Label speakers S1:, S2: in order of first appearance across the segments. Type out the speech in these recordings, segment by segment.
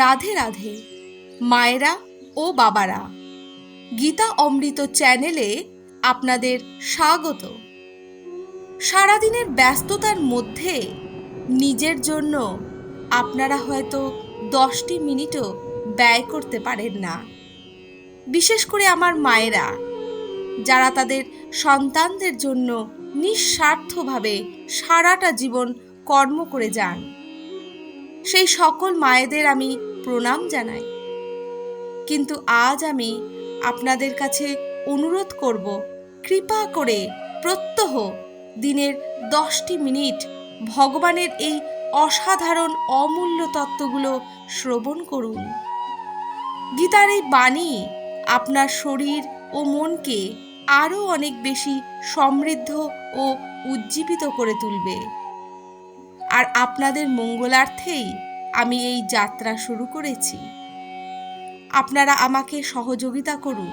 S1: রাধে রাধে মায়েরা ও বাবারা গীতা অমৃত চ্যানেলে আপনাদের স্বাগত সারাদিনের ব্যস্ততার মধ্যে নিজের জন্য আপনারা হয়তো দশটি মিনিটও ব্যয় করতে পারেন না বিশেষ করে আমার মায়েরা যারা তাদের সন্তানদের জন্য নিঃস্বার্থভাবে সারাটা জীবন কর্ম করে যান সেই সকল মায়েদের আমি প্রণাম জানাই কিন্তু আজ আমি আপনাদের কাছে অনুরোধ করব কৃপা করে প্রত্যহ দিনের দশটি মিনিট ভগবানের এই অসাধারণ অমূল্য তত্ত্বগুলো শ্রবণ করুন গীতার এই বাণী আপনার শরীর ও মনকে আরও অনেক বেশি সমৃদ্ধ ও উজ্জীবিত করে তুলবে আর আপনাদের মঙ্গলার্থেই আমি এই যাত্রা শুরু করেছি আপনারা আমাকে সহযোগিতা করুন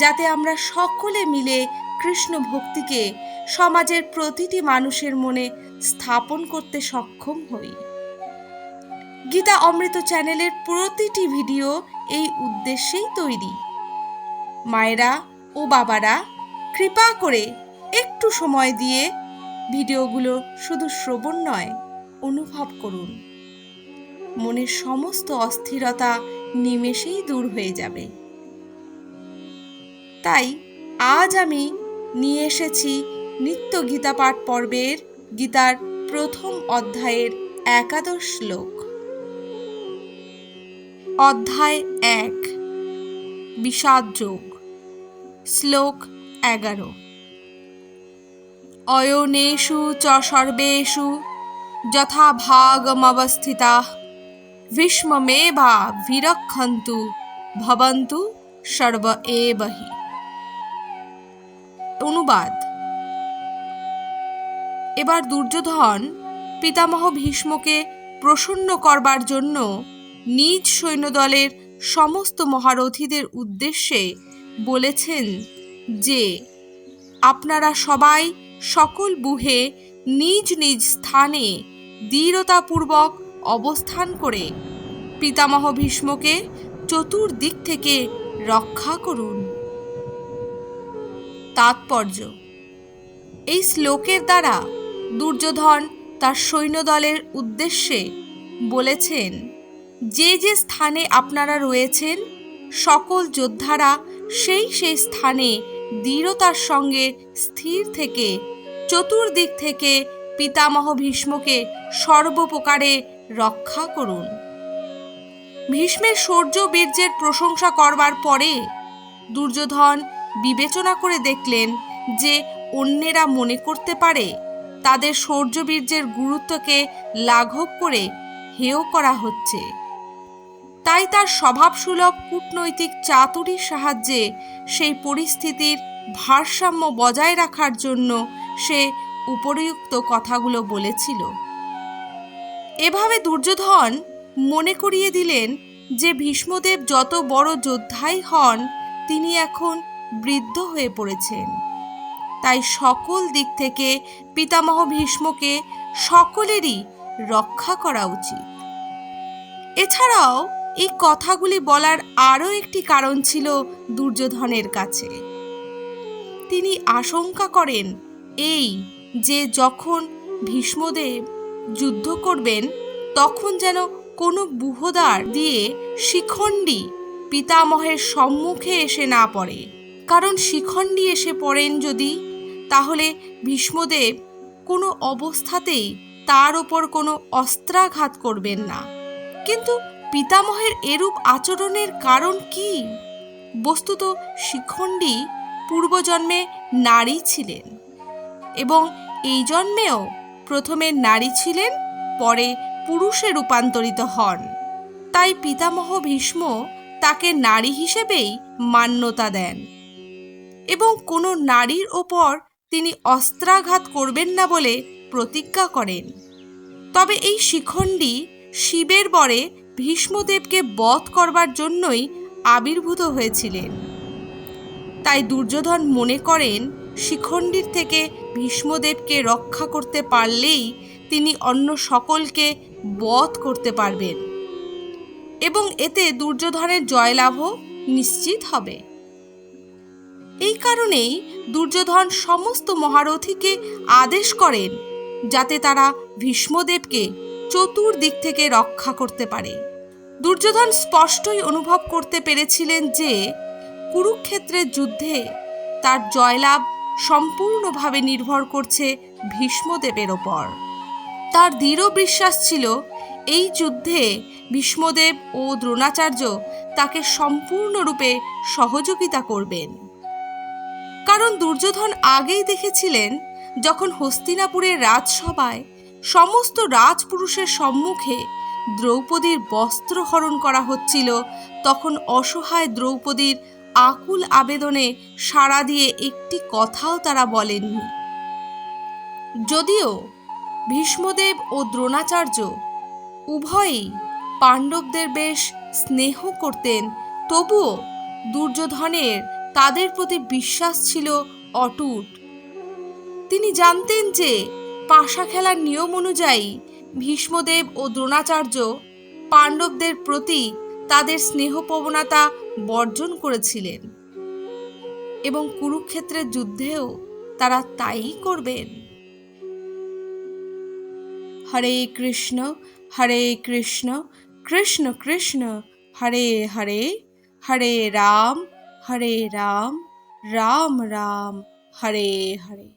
S1: যাতে আমরা সকলে মিলে কৃষ্ণ ভক্তিকে সমাজের প্রতিটি মানুষের মনে স্থাপন করতে সক্ষম হই গীতা অমৃত চ্যানেলের প্রতিটি ভিডিও এই উদ্দেশ্যেই তৈরি মায়েরা ও বাবারা কৃপা করে একটু সময় দিয়ে ভিডিওগুলো শুধু শ্রবণ নয় অনুভব করুন মনের সমস্ত অস্থিরতা নিমেষেই দূর হয়ে যাবে তাই আজ আমি নিয়ে এসেছি নিত্য গীতা পাঠ পর্বের গীতার প্রথম অধ্যায়ের একাদশ শ্লোক অধ্যায় এক বিষাদ যোগ শ্লোক এগারো অয়নেষু চ সর্বেষু যথাভাগমবস্থিতা বা বিরক্ষন্তু ভবন্তু সর্ব এবহি অনুবাদ এবার দুর্যোধন পিতামহ ভীষ্মকে প্রসন্ন করবার জন্য নিজ সৈন্যদলের সমস্ত মহারথীদের উদ্দেশ্যে বলেছেন যে আপনারা সবাই সকল বুহে নিজ নিজ স্থানে দৃঢ়তাপূর্বক অবস্থান করে পিতামহ ভীষ্মকে চতুর্দিক থেকে রক্ষা করুন তাৎপর্য এই শ্লোকের দ্বারা দুর্যোধন তার সৈন্যদলের উদ্দেশ্যে বলেছেন যে যে স্থানে আপনারা রয়েছেন সকল যোদ্ধারা সেই সেই স্থানে দৃঢ়তার সঙ্গে স্থির থেকে চতুর্দিক থেকে পিতামহ ভীষ্মকে সর্বপ্রকারে রক্ষা করুন ভীষ্মের শৌর্য বীর্যের প্রশংসা করবার পরে দুর্যোধন বিবেচনা করে দেখলেন যে অন্যেরা মনে করতে পারে তাদের বীর্যের গুরুত্বকে লাঘব করে হেয় করা হচ্ছে তাই তার স্বভাবসুলভ কূটনৈতিক চাতুরির সাহায্যে সেই পরিস্থিতির ভারসাম্য বজায় রাখার জন্য সে উপরিউক্ত কথাগুলো বলেছিল এভাবে দুর্যোধন মনে করিয়ে দিলেন যে ভীষ্মদেব যত বড় যোদ্ধাই হন তিনি এখন বৃদ্ধ হয়ে পড়েছেন তাই সকল দিক থেকে পিতামহ ভীষ্মকে সকলেরই রক্ষা করা উচিত এছাড়াও এই কথাগুলি বলার আরও একটি কারণ ছিল দুর্যোধনের কাছে তিনি আশঙ্কা করেন এই যে যখন ভীষ্মদেব যুদ্ধ করবেন তখন যেন কোনো বুহদার দিয়ে শিখণ্ডী পিতামহের সম্মুখে এসে না পড়ে কারণ শিখণ্ডী এসে পড়েন যদি তাহলে ভীষ্মদেব কোনো অবস্থাতেই তার ওপর কোনো অস্ত্রাঘাত করবেন না কিন্তু পিতামহের এরূপ আচরণের কারণ কি বস্তুত শিখণ্ডী পূর্বজন্মে নারী ছিলেন এবং এই জন্মেও প্রথমে নারী ছিলেন পরে পুরুষে রূপান্তরিত হন তাই পিতামহ ভীষ্ম তাকে নারী হিসেবেই মান্যতা দেন এবং কোনো নারীর ওপর তিনি অস্ত্রাঘাত করবেন না বলে প্রতিজ্ঞা করেন তবে এই শিখণ্ডী শিবের বরে ভীষ্মদেবকে বধ করবার জন্যই আবির্ভূত হয়েছিলেন তাই দুর্যোধন মনে করেন শিখণ্ডীর থেকে ভীষ্মদেবকে রক্ষা করতে পারলেই তিনি অন্য সকলকে বধ করতে পারবেন এবং এতে দুর্যোধনের জয়লাভও নিশ্চিত হবে এই কারণেই দুর্যোধন সমস্ত মহারথীকে আদেশ করেন যাতে তারা ভীষ্মদেবকে চতুর্দিক থেকে রক্ষা করতে পারে দুর্যোধন স্পষ্টই অনুভব করতে পেরেছিলেন যে কুরুক্ষেত্রের যুদ্ধে তার জয়লাভ সম্পূর্ণভাবে নির্ভর করছে ভীষ্মদেবের ওপর তার দৃঢ় বিশ্বাস ছিল এই যুদ্ধে ভীষ্মদেব ও দ্রোণাচার্য তাকে সম্পূর্ণরূপে সহযোগিতা করবেন কারণ দুর্যোধন আগেই দেখেছিলেন যখন হস্তিনাপুরের রাজসভায় সমস্ত রাজপুরুষের সম্মুখে দ্রৌপদীর বস্ত্র হরণ করা হচ্ছিল তখন অসহায় দ্রৌপদীর আকুল আবেদনে সাড়া দিয়ে একটি কথাও তারা বলেননি যদিও ভীষ্মদেব ও দ্রোণাচার্য উভয়ই পাণ্ডবদের বেশ স্নেহ করতেন তবুও দুর্যোধনের তাদের প্রতি বিশ্বাস ছিল অটুট তিনি জানতেন যে পাশা খেলার নিয়ম অনুযায়ী ভীষ্মদেব ও দ্রোণাচার্য পাণ্ডবদের প্রতি তাদের প্রবণতা বর্জন করেছিলেন এবং কুরুক্ষেত্রের যুদ্ধেও তারা তাই করবেন হরে কৃষ্ণ হরে কৃষ্ণ কৃষ্ণ কৃষ্ণ হরে হরে হরে রাম হরে রাম রাম রাম হরে হরে